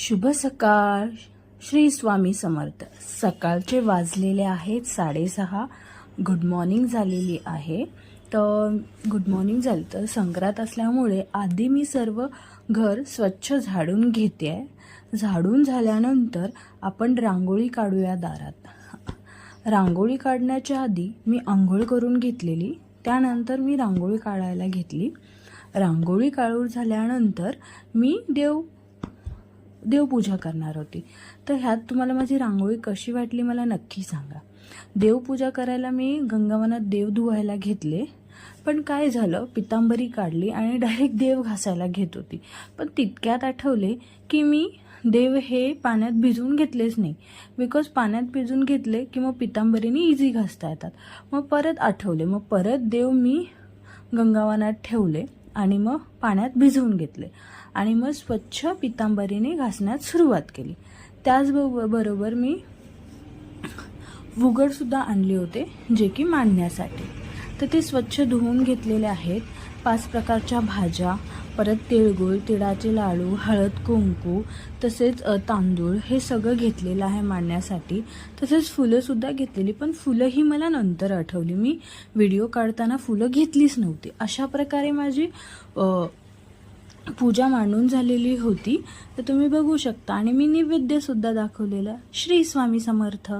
शुभ सकाळ. श्री स्वामी समर्थ. सकाळचे वाजलेले आहेत साडेसहा. गुड मॉर्निंग झालेली आहे. तर गुड मॉर्निंग झाली तर संक्रांत असल्यामुळे आधी मी सर्व घर स्वच्छ झाडून घेते. आहे झाडून झाल्यानंतर आपण रांगोळी काढूया दारात. रांगोळी काढण्याच्या आधी मी आंघोळ करून घेतलेली. त्यानंतर मी रांगोळी काढायला घेतली. रांगोळी काढून झाल्यानंतर मी देव देवपूजा करणार होती. तर ह्यात तुम्हाला माझी रांगोळी कशी वाटली मला नक्की सांगा. देवपूजा करायला मी गंगावनात देव धुवायला घेतले पण काय झालं पितांबरी काढली आणि डायरेक्ट देव घासायला घेत होती. पण तितक्यात आठवले की मी देव हे पाण्यात भिजवून घेतलेच नाही. बिकॉज पाण्यात भिजून घेतले की मग पितांबरीने इझी घासता येतात. मग परत आठवले मग परत देव मी गंगावनात ठेवले आणि मग पाण्यात भिजवून घेतले. आणि मग स्वच्छ पितांबरीने घासण्यास सुरुवात केली. त्याचबरोबर मी वुगडसुद्धा आणले होते जे की मांडण्यासाठी. तर ते स्वच्छ धुवून घेतलेले आहेत. पाच प्रकारच्या भाज्या परत तिळगुळ तिळाचे लाडू हळद कुंकू तसेच तांदूळ हे सगळं घेतलेलं आहे मांडण्यासाठी. तसेच फुलंसुद्धा घेतलेली पण फुलं ही मला नंतर आठवली. मी व्हिडिओ काढताना फुलं घेतलीच नव्हती. अशा प्रकारे माझी पूजा मांडून झालेली होती तर तुम्ही बघू शकता. आणि मी नैवेद्यसुद्धा दाखवलेला श्री स्वामी समर्थ.